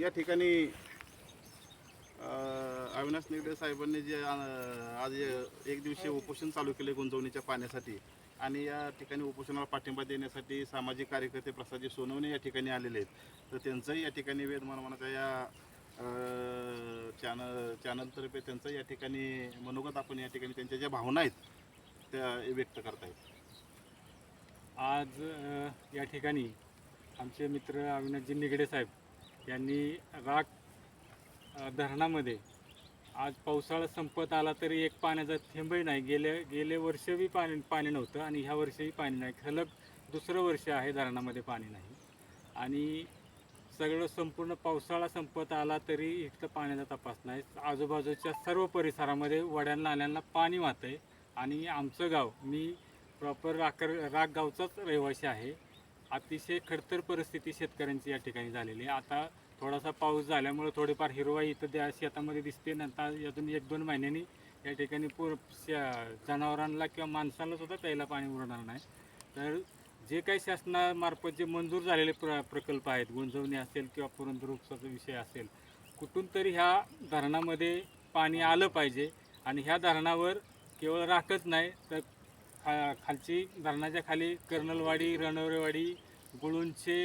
या ठिकाणी अविनाश निगडे साहेबांनी जे आज एक दिवशी उपोषण चालू केले गुंजवणीच्या पाण्यासाठी आणि या ठिकाणी उपोषणाला पाठिंबा देण्यासाठी सामाजिक कार्यकर्ते प्रसादजी सोनवणे या ठिकाणी आलेले आहेत. तर त्यांचंही या ठिकाणी वेद मनमानाच्या या चॅनल चॅनलतर्फे त्यांचं या ठिकाणी मनोगत आपण या ठिकाणी त्यांच्या ज्या भावना आहेत त्या व्यक्त करतायत. आज या ठिकाणी आमचे मित्र अविनाशजी निगडे साहेब यांनी राग धरणामध्ये आज पावसाळा संपत आला तरी एक पाण्याचा थेंबही नाही. गेले गेले वर्षही पाणी पाणी नव्हतं आणि ह्या वर्षही पाणी नाही. सलग दुसरं वर्ष आहे धरणामध्ये पाणी नाही. आणि सगळं संपूर्ण पावसाळा संपत आला तरी इथलं पाण्याचा तपास नाही. आजूबाजूच्या सर्व परिसरामध्ये वड्या नाल्यांना पाणी वाहतं आहे आणि आमचं गाव मी प्रॉपर राकर राग गावचाच रहिवासी आहे. अतिशय खडतर परिस्थिती शेतकऱ्यांची या ठिकाणी झालेली आहे. आता थोडासा पाऊस झाल्यामुळे थोडीफार हिरवाई इथं त्या शेतामध्ये दिसते. नंतर अजून एक दोन महिन्यांनी या ठिकाणी पूर जनावरांना किंवा माणसांना सुद्धा प्यायला पाणी उरणार नाही. तर जे काही शासनामार्फत जे मंजूर झालेले प्र प्रकल्प आहेत गुंजवणी असेल किंवा पुरंदर उपसाचा विषय असेल कुठून तरी ह्या धरणामध्ये पाणी आलं पाहिजे. आणि ह्या धरणावर केवळ राखच नाही तर खा खालची धरणाच्या खाली कर्नलवाडी रणवरेवाडी गुळुंचे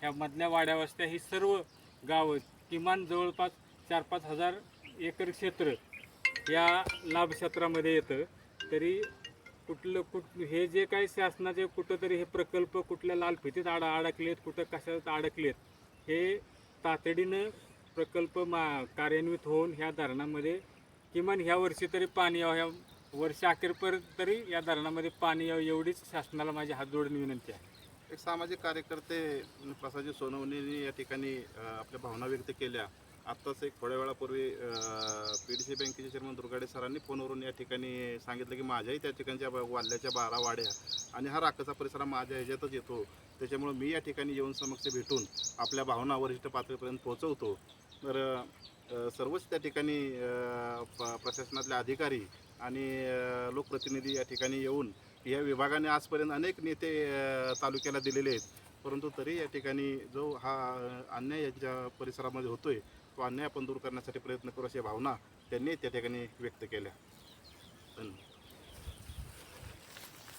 ह्या मधल्या वाड्या वस्त्या ही सर्व गावं किमान जवळपास चार पाच हजार एकर क्षेत्र या लाभ क्षेत्रामध्ये येतं. तरी कुठलं कुठ हे जे काही शासनाचे कुठंतरी हे प्रकल्प कुठल्या लाल फितीत आडा अडकलेत कुठं कशात अडकलेत हे तातडीनं प्रकल्प मा कार्यान्वित होऊन ह्या धरणामध्ये किमान ह्या वर्षी तरी पाणी या ह्या वर्ष अखेरपर्यंत तरी या धरणामध्ये पाणी यावं एवढीच शासनाला माझी हात जोडून विनंती आहे. एक सामाजिक कार्यकर्ते प्रसादजी सोनवणेंनी या ठिकाणी आपल्या भावना व्यक्त केल्या. आत्ताच एक थोड्या वेळापूर्वी पी डी सी बँकेचे चेअरमन दुर्गाडे सरांनी फोनवरून या ठिकाणी सांगितलं की माझ्याही त्या ठिकाणच्या वाल्ल्याच्या बारा वाड्या आणि हा राखाचा परिसर माझ्या ह्याच्यातच येतो. त्याच्यामुळे मी या ठिकाणी येऊन समक्ष भेटून आपल्या भावना वरिष्ठ पातळीपर्यंत पोहोचवतो. तर सर्वच त्या ठिकाणी प- प्रशासनातले अधिकारी आणि लोकप्रतिनिधी या ठिकाणी येऊन या विभागाने आजपर्यंत अनेक नेते तालुक्याला दिलेले आहेत. परंतु तरी या ठिकाणी जो हा अन्याय याच्या परिसरामध्ये होतोय तो अन्याय आपण दूर करण्यासाठी प्रयत्न करू अशा भावना त्यांनी त्या ठिकाणी व्यक्त केल्या. धन्यवाद.